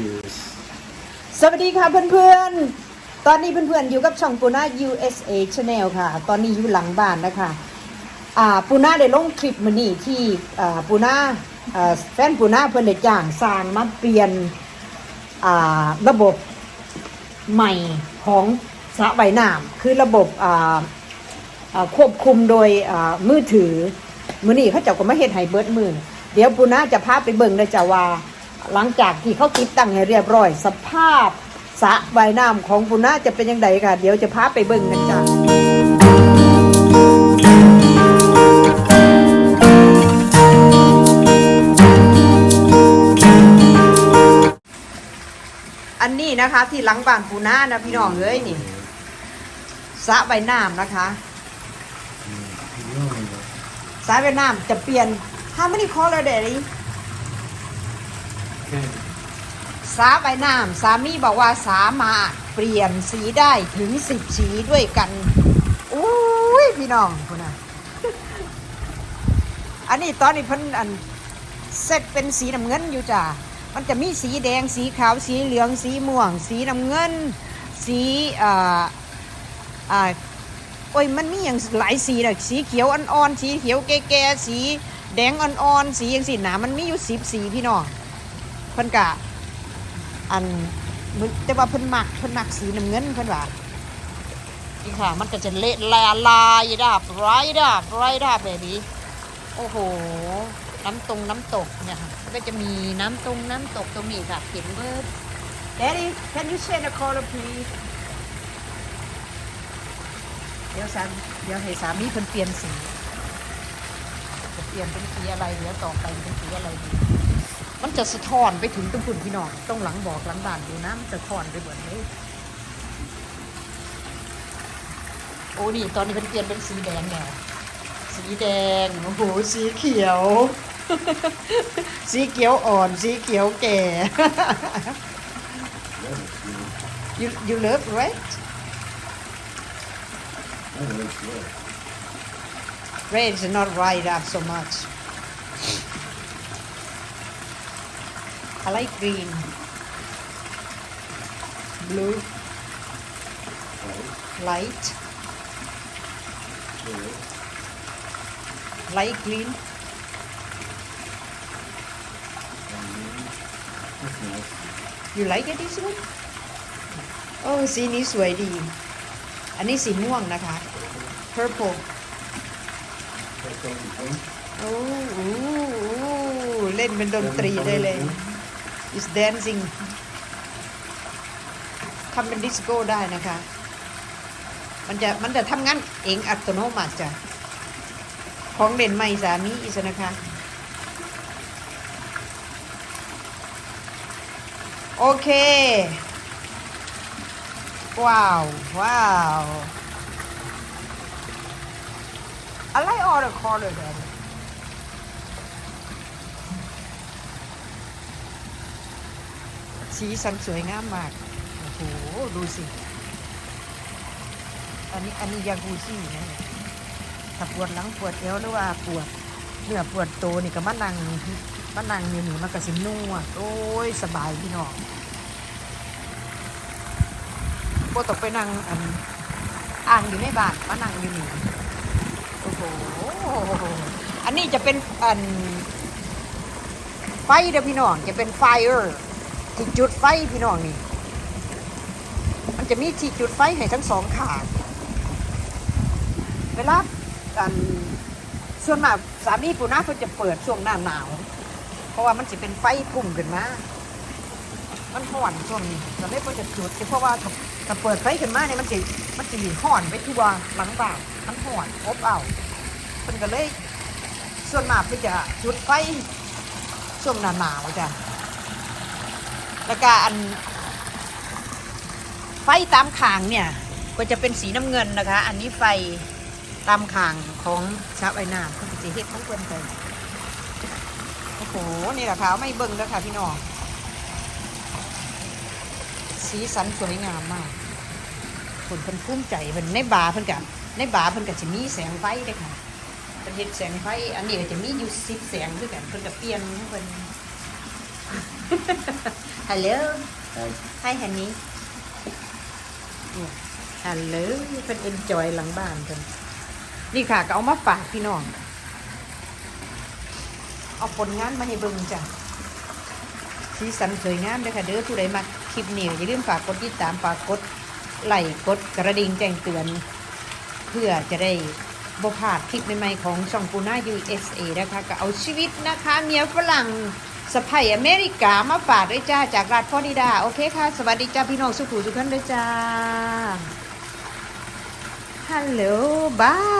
Cheers. สวัสดีค่ะเพื่อนๆ ตอนนี้เพื่อนๆอยู่กับช่องปูน่า USA Channel ค่ะ ตอนนี้อยู่หลังบ้านนะคะอ่าปูน่าได้ลงคลิปมานี่ที่อ่าปูน่าอ่าแฟนปูน่าเพื่อนได้จ้างสร้างมาเปลี่ยนอ่าระบบใหม่ของสระว่ายน้ำคือระบบอ่าอ่าควบคุมโดยอ่ามือถือมือนี่เขาเจ้าก็มาเฮ็ดให้เบิร์ดมือเดี๋ยวปูน่าจะพาไปเบิ่งเลยจ้ะว่า หลังจากที่เขาติดตั้งให้เรียบร้อย สภาพสระว่ายน้ำของปูน่าจะเป็นยังไงค่ะ เดี๋ยวจะพาไปเบิ่งกันจ้ะอันนี้นะคะที่หลังบ้านปูน่านะพี่น้องเอ้ยนี่สระว่ายน้ำนะคะสระว่ายน้ำจะเปลี่ยน How many color daddy Okay. สาใบหน้ำสามีบอกว่าสามารถเปลี่ยนสีได้ถึงสิบสีด้วยกันอุ้ยพี่น้องคุณนะอันนี้ตอนนี้เพิ่นอันเซตเป็นสีน้ำเงินอยู่จ้ะมันจะมีสีแดงสีขาวสีเหลืองสีม่วง สีน้ำเงิน สีอ่าอ่าโอ้ยมันมีอย่างหลายสีเลยสีเขียวอ่อนๆสีเขียวแก่ๆสีแดงอ่อนๆสีอย่างสีหนามันมีอยู่สิบสีพี่น้อง พิ่นกะอันแต่ว่าเพิ่นมักเพิ่นมักสีน้ำเงินเพิ่นว่านี่ค่ะ มันก็จะเละลาลายดับไรดับไรดับแบบนี้โอ้โห น้ำตรงน้ำตกเนี่ยค่ะก็จะมีน้ำตรงน้ำตกตรงนี้ค่ะเห็นเบิร์ด Daddy can you change the color please เดี๋ยวสามเดี๋ยวให้สามีเพิ่นเปลี่ยนสีจะเปลี่ยนเป็นสีอะไรเดี๋ยวต่อไปเป็นสีอะไรดี มันจะสะท้อนไปถึงตรงพุ่นพี่น้องตรงหลังบอกหลังบ้านดูนะมันจะสะท้อนไปหมดเลยโอ้นี่ตอนนี้เป็นเปลี่ยนเป็นสีแดงแล้วสีแดงโอ้โหสีเขียว สีเขียวอ่อน สีเขียวแก่ you you love red red is not right up so much I like green blue light light green you like it this one โอ้สีนี้สวยดี อันนี้สีม่วงนะคะ purple โอ้โหเล่นเป็นดนตรีได้เลย is dancing ทำเป็นดิสโก้ได้นะคะ มันจะมันจะทำงานเองอัตโนมัติจ้ะ ของเล่นใหม่สามีอีสนะคะ โอเค ว้าว ว้าว อะไร all the color there สีสันสวยงามมาก โอ้โห ดูสิ อันนี้อันนี้ยากูซี่นะถ้าปวดหลังปวดเอวหรือว่าปวดเนื้อปวดโตนี่ก็มานั่งมานั่งอยู่นี่มันก็สินุ่วดโอ้ยสบายพี่น้องบ่ต้องไปนั่งอันอ่างอยู่ในบ้านมานั่งอยู่นี่โอ้โหอันนี้จะเป็นอันไฟเด้อพี่น้องจะเป็นไฟเออร์ ที่จุดไฟพี่น้องนี่ มันจะมีที่จุดไฟให้ทั้งสองขาเวลาอันส่วนมากสามีปูนาเพิ่นจะเปิดช่วงหน้าหนาว เพราะว่ามันจะเป็นไฟพุ่งขึ้นมามันห่อนช่วงนี้ก็เลยเพิ่นจะจุดเพราะว่าถ้าเปิดไฟขึ้นมาเนี่ยมันจะมันจะห่อนไปทั่วหลังบ้ามันห่อนอบอ้าวเพิ่นก็เลย ส่วนมากเพิ่นจะจุดไฟช่วงหน้าหนาวจ้ะ แล้วก็อัน ไฟตามขางเนี่ย ก็จะเป็นสีน้ำเงินนะคะ อันนี้ไฟตามขางของชาวไอน้ำเขาจะเฮ็ดของเพิ่นไปโอ้โห นี่แหละค่ะ ไม่เบิ่งแล้วค่ะพี่น้อง สีสันสวยงามมากคนเพิ่นภูมิใจเพิ่นในบาร์เพิ่นกับในบาร์เพิ่นก็จะมีแสงไฟด้วยค่ะเพิ่นเฮ็ดแสงไฟ อันนี้ก็จะมีอยู่สิบแสงด้วยกันเพิ่นก็เปลี่ยนของเพิ่น Hello Hi. Hi honey เนี่ยฮัลโหลเป็นเอนจอยหลังบ้านกันนี่ค่ะก็เอามาฝากพี่น้อง เอาผลงานมาให้เบิ่งจ้ะสีสันสวยงามเด้อค่ะ เด้อผู้ใดมาคลิปนี้อย่าลืมฝากกดติดตามฝากกดไลค์กดกระดิ่งแจ้งเตือน เพื่อจะได้บ่พลาดคลิปใหม่ๆของช่องปูน่า USA นะคะ ก็เอาชีวิตนะคะ เมียฝรั่ง สภัยอเมริกามาฝากด้วยจ้าจากรัฐฟลอริดา โอเคค่ะ สวัสดีจ้าพี่น้องสุขุสุขันด้วยจ้าฮัลโหลบาย